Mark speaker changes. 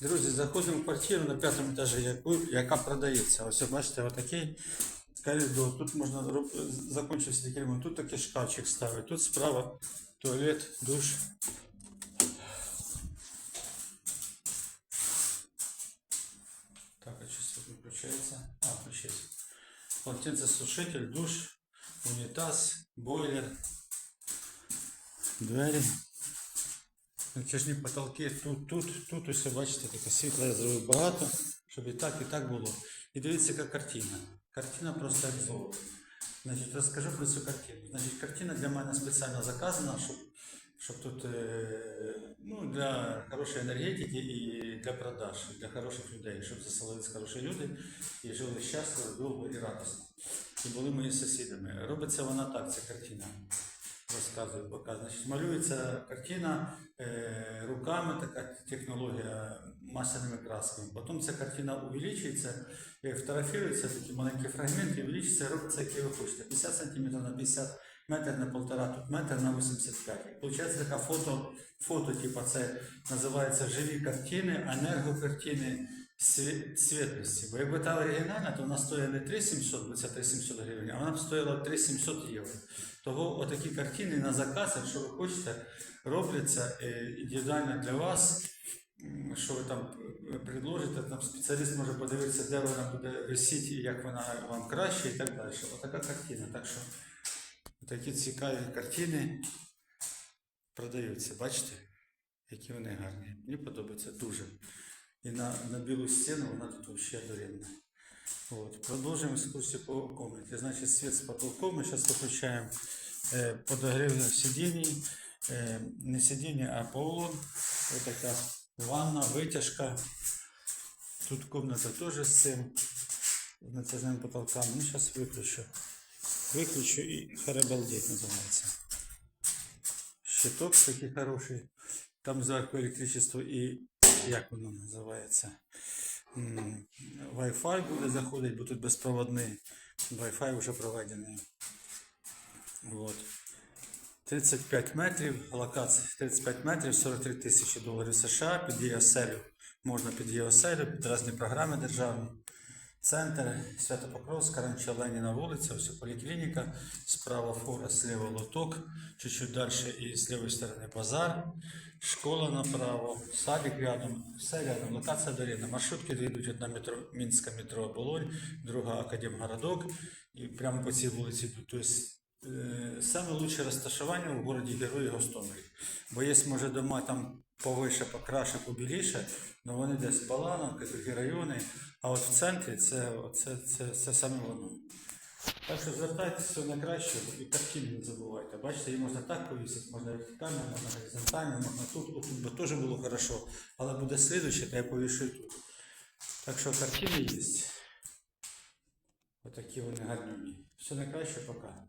Speaker 1: Друзі, заходимо в квартиру на п'ятому етажі, яку, яка продається. Ось бачите, отакий коридор. Тут можна роб- закінчився такий ремонт. Тут такий шкафчик ставить. Тут справа туалет, душ. Так, а что свет выключается? А, включается. Полотенцесушитель, душ, унитаз, бойлер, двері. Натяжні потолки тут, тут, тут усе, бачите, таке світло я зробив багато, щоб і так, і так було. І дивіться, яка картина. Картина просто як золото. Значить, розкажу про цю картину. Значить, картина для мене спеціально заказана, щоб, щоб тут е, ну, для хорошої енергетики і для продаж, для хороших людей, щоб заселились хороші люди і жили щасливо, довго і радісно. І були мої сусідами. Робиться вона так, ця картина розказую, поки. Значить, малюється картина е, руками, така технологія масляными красками. Потім ця картина увеличується, е, фотографується, такі маленькі фрагменти, увеличується, робиться, як ви хочете. 50 см на 50 метр на полтора, тут метр на 85. Получається така фото, фото, типу, це називається живі картини, енергокартини світлості. Бо якби та оригінальна, то вона стоїть не 3700, бо це 3700 гривень, а вона б стоїла 3700 євро. Того отакі картини на заказ, якщо ви хочете, робляться е, індивідуально для вас. Що ви там е, предложите, там спеціаліст може подивитися, де вона буде висіти, як вона вам краще і так далі. Отака картина. Так що такі цікаві картини продаються. Бачите, які вони гарні. Мені подобається дуже. І на, на білу стіну вона тут взагалі дорівна. Вот. Продолжим экскурсию по комнате. Значит, свет с потолком мы сейчас выключаем э, подогрев сидений. Э, не сиденье, а полу. Вот такая ванна, вытяжка. Тут комната тоже с цим натяжным потолком. Ну, сейчас выключу. Выключу и харабалдеть называется. Щиток такий хороший. Там зверху электричество и як воно називається? Wi-Fi буде заходити, бо тут безпроводний. Wi-Fi вже проведений. От. 35 метрів, локація 35 метрів, 43 тисячі доларів США, під ЄОСЕЛю. Можна під ЄОСЕЛю, під різні програми державні. Центр Святопокровська, раніше Леніна вулиця, ось поліклініка, справа фура, сліва лоток, чуть-чуть далі і з лівої сторони базар, школа направо, садик рядом, все рядом, локація дорівна. Маршрутки йдуть одна метро, Мінська метро Оболонь, друга Академгородок, і прямо по цій вулиці. Тобто, саме лучше розташування в городі Герої Гостомелі. Бо є, може, дома там повише, покраще, побіліше, але вони десь Балановка, другі райони. А от в центрі це, це, це, це саме воно. Так що звертайтеся на краще і картини не забувайте. Бачите, її можна так повісити, можна вертикально, можна горизонтально, можна тут, отут би теж було хорошо. Але буде слідуще, то я повішу тут. Так що картини є. Отакі вони гарні. Все на краще, пока.